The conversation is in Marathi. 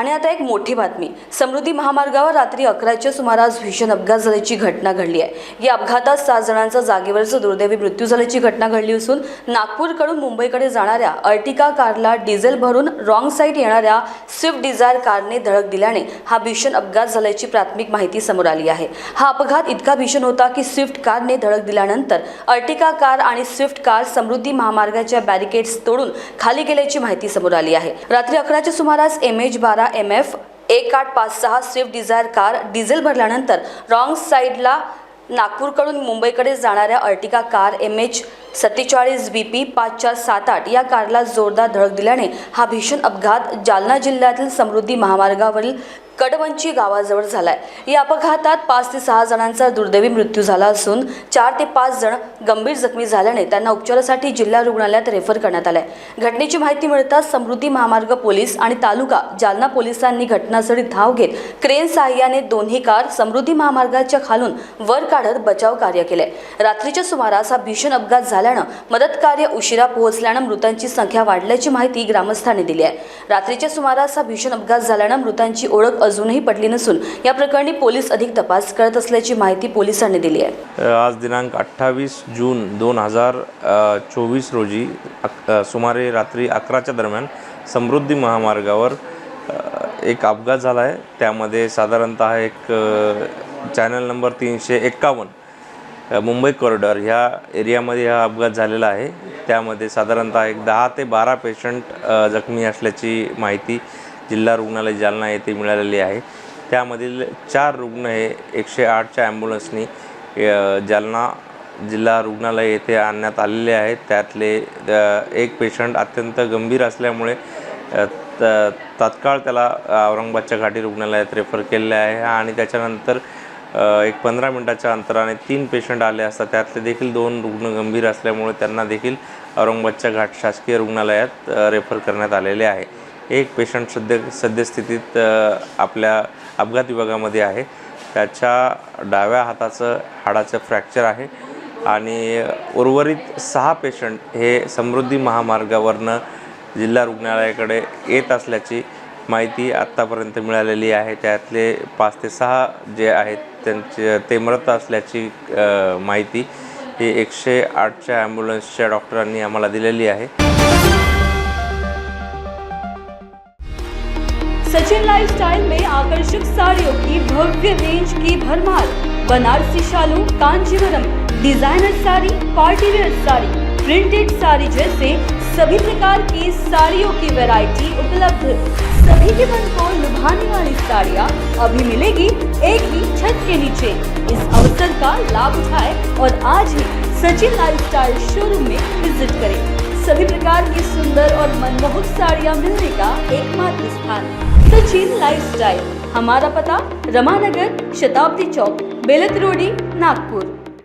आणि आता एक मोठी बातमी. समृद्धी महामार्गावर रात्री अकराच्या सुमारास भीषण अपघात झाल्याची घटना घडली आहे. या अपघातात सात जणांचा जागेवरच दुर्दैवी मृत्यू झाल्याची घटना घडली असून नागपूरकडून मुंबईकडे जाणाऱ्या अर्टिका कारला डिझेल भरून रॉंग साईड येणाऱ्या स्विफ्ट डिझायर कारने धडक दिल्याने हा भीषण अपघात झाल्याची प्राथमिक माहिती समोर आली आहे. हा अपघात इतका भीषण होता की स्विफ्ट कारने धडक दिल्यानंतर अर्टिका कार आणि स्विफ्ट कार समृद्धी महामार्गाच्या बॅरिकेड्स तोडून खाली गेल्याची माहिती समोर आली आहे. रात्री अकराच्या सुमारास एम एच बारा एम एफ एक आठ पाच सहा स्विफ्ट डिझायर कार डिझेल भरल्यानंतर रॉंग साईडला नागपूरकडून मुंबईकडे जाणाऱ्या अर्टिका कार एम एच सत्तेचाळीस बी पी पाच चार सात आठ या कारला जोरदार धडक दिल्याने हा भीषण अपघात जालना जिल्ह्यातील समृद्धी महामार्गावरील कडवंची गावाजवळ झालाय. या अपघातात पाच ते सहा जणांचा दुर्दैवी मृत्यू झाला असून चार ते पाच जण गंभीर जखमी झाल्याने त्यांना उपचारासाठी जिल्हा रुग्णालयात रेफर करण्यात आलंय. घटनेची माहिती मिळताच समृद्धी महामार्ग पोलीस आणि तालुका जालना पोलिसांनी घटनास्थळी धाव घेत क्रेन सहाय्याने दोन्ही कार समृद्धी महामार्गाच्या खालून वर काढत बचाव कार्य केले रात्रीच्या सुमारास हा भीषण अपघात झाल्यानं मदत कार्य उशिरा पोहोचल्यानं मृतांची संख्या वाढल्याची माहिती ग्रामस्थांनी दिली आहे. रात्रीच्या सुमारास हा भीषण अपघात झाल्यानं मृतांची ओळख अजूनही पटली नसून या प्रकरणी पोलीस अधिक तपास करत असल्याची माहिती पोलिसांनी दिली आहे. आज दिनांक अठ्ठावीस जून दोन हजार चोवीस रोजी सुमारे रात्री अकराच्या दरम्यान समृद्धी महामार्गावर एक अपघात झाला आहे. त्यामध्ये साधारणतः एक चॅनल नंबर तीनशे एक्कावन्न मुंबई कॉरिडॉर ह्या एरियामध्ये हा अपघात झालेला आहे. त्यामध्ये साधारणतः एक दहा ते बारा पेशंट जखमी असल्याची माहिती जिल्हा रुग्णालय जालना येथे मिळालेली आहे. त्यामधील चार रुग्ण हे एकशे आठच्या ॲम्ब्युलन्सनी जालना जिल्हा रुग्णालय येथे आणण्यात आलेले आहेत. त्यातले एक पेशंट अत्यंत गंभीर असल्यामुळे त- तात्काळ त्याला औरंगाबादच्या घाटी रुग्णालयात रेफर केलेले आहे आणि त्याच्यानंतर एक पंधरा मिनटाच्या अंतराने तीन पेशंट आले असतात त्यातले देखील दोन रुग्ण गंभीर असल्यामुळे त्यांना देखील औरंगाबादच्या घाट शासकीय रुग्णालयात रेफर करण्यात आलेले आहे. एक पेशंट सध्या सद्यस्थितीत आपल्या अपघात विभागामध्ये आहे. त्याच्या डाव्या हाताचं हाडाचं फ्रॅक्चर आहे आणि उर्वरित सहा पेशंट हे समृद्धी महामार्गावरनं जिल्हा रुग्णालयाकडे येत असल्याची माहिती आत्तापर्यंत मिळालेली आहे. त्यातले पाच ते सहा जे आहेत त्यांचे ते मृत असल्याची माहिती ही एकशे आठच्या ॲम्ब्युलन्सच्या डॉक्टरांनी आम्हाला दिलेली आहे. सचिन लाइफस्टाइल में आकर्षक साड़ियों की भव्य रेंज की भरमार। बनारसी शालू, Kanjivaram designer sari party wear sari printed sari जैसे सभी प्रकार की साड़ियों की वैरायटी उपलब्ध। सभी के मन को लुभाने वाली साड़ियाँ अभी मिलेगी एक ही छत के नीचे। इस अवसर का लाभ उठाएँ और आज ही सचिन लाइफस्टाइल शोरूम में विज़िट करें। सभी प्रकार की सुंदर और मनमोहक साड़ियाँ मिलने का एकमात्र स्थान, सचिन लाइफस्टाइल हमारा पता, रमानगर, शताब्दी चौक बेलत रोडी नागपुर।